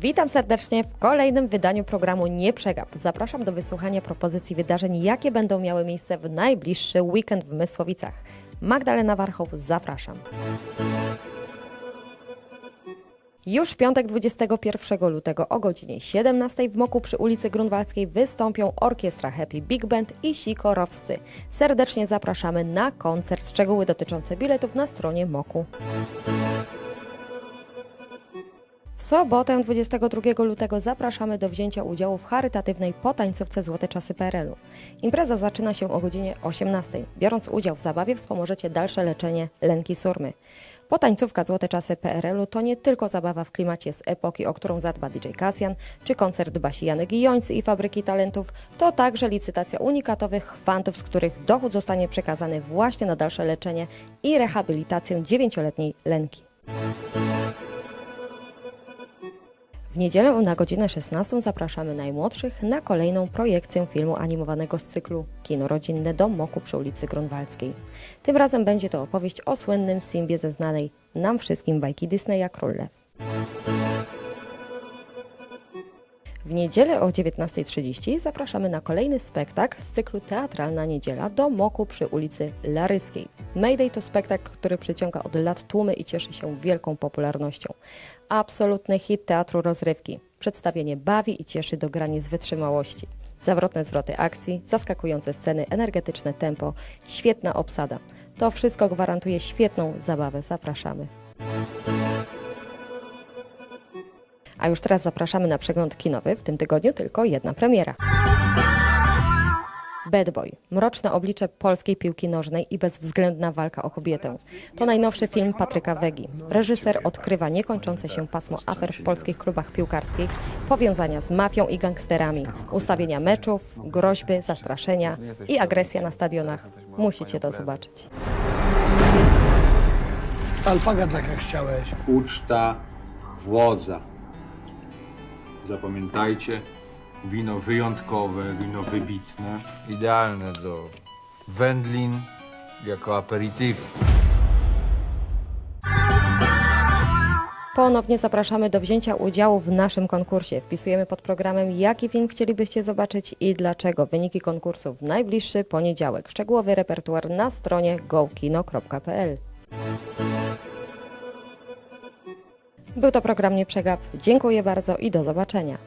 Witam serdecznie w kolejnym wydaniu programu Nie Przegap. Zapraszam do wysłuchania propozycji wydarzeń, jakie będą miały miejsce w najbliższy weekend w Mysłowicach. Magdalena Warchoł, zapraszam. Już w piątek 21 lutego o godzinie 17 w Moku przy ulicy Grunwaldzkiej wystąpią Orkiestra Happy Big Band i Sikorowscy. Serdecznie zapraszamy na koncert. Szczegóły dotyczące biletów na stronie Moku. Sobotę 22 lutego zapraszamy do wzięcia udziału w charytatywnej potańcówce Złote Czasy PRL-u. Impreza zaczyna się o godzinie 18. Biorąc udział w zabawie wspomożecie dalsze leczenie lęki surmy. Potańcówka Złote Czasy PRL-u to nie tylko zabawa w klimacie z epoki, o którą zadba DJ Kasjan, czy koncert Basi Janek i Jońcy i Fabryki Talentów, to także licytacja unikatowych chwantów, z których dochód zostanie przekazany właśnie na dalsze leczenie i rehabilitację dziewięcioletniej Lenki. W niedzielę na godzinę 16 zapraszamy najmłodszych na kolejną projekcję filmu animowanego z cyklu Kino Rodzinne Dom Moku przy ulicy Grunwaldzkiej. Tym razem będzie to opowieść o słynnym Simbie ze znanej nam wszystkim bajki Disneya Król Lew. W niedzielę o 19.30 zapraszamy na kolejny spektakl z cyklu Teatralna Niedziela do Moku przy ulicy Laryskiej. Mayday to spektakl, który przyciąga od lat tłumy i cieszy się wielką popularnością. Absolutny hit teatru rozrywki. Przedstawienie bawi i cieszy do granic wytrzymałości. Zawrotne zwroty akcji, zaskakujące sceny, energetyczne tempo, świetna obsada. To wszystko gwarantuje świetną zabawę. Zapraszamy. A już teraz zapraszamy na przegląd kinowy. W tym tygodniu tylko jedna premiera. Bad Boy. Mroczne oblicze polskiej piłki nożnej i bezwzględna walka o kobietę. To najnowszy film Patryka Wegi. Reżyser odkrywa niekończące się pasmo afer w polskich klubach piłkarskich, powiązania z mafią i gangsterami, ustawienia meczów, groźby, zastraszenia i agresja na stadionach. Musicie to zobaczyć. Alpaga tak jak chciałeś. uczta wodza. Zapamiętajcie, wino wyjątkowe, wino wybitne. Idealne do wędlin jako aperitif. Ponownie zapraszamy do wzięcia udziału w naszym konkursie. Wpisujemy pod programem, jaki film chcielibyście zobaczyć i dlaczego. Wyniki konkursu w najbliższy poniedziałek. Szczegółowy repertuar na stronie gokino.pl. Był to program Nie Przegap. Dziękuję bardzo i do zobaczenia.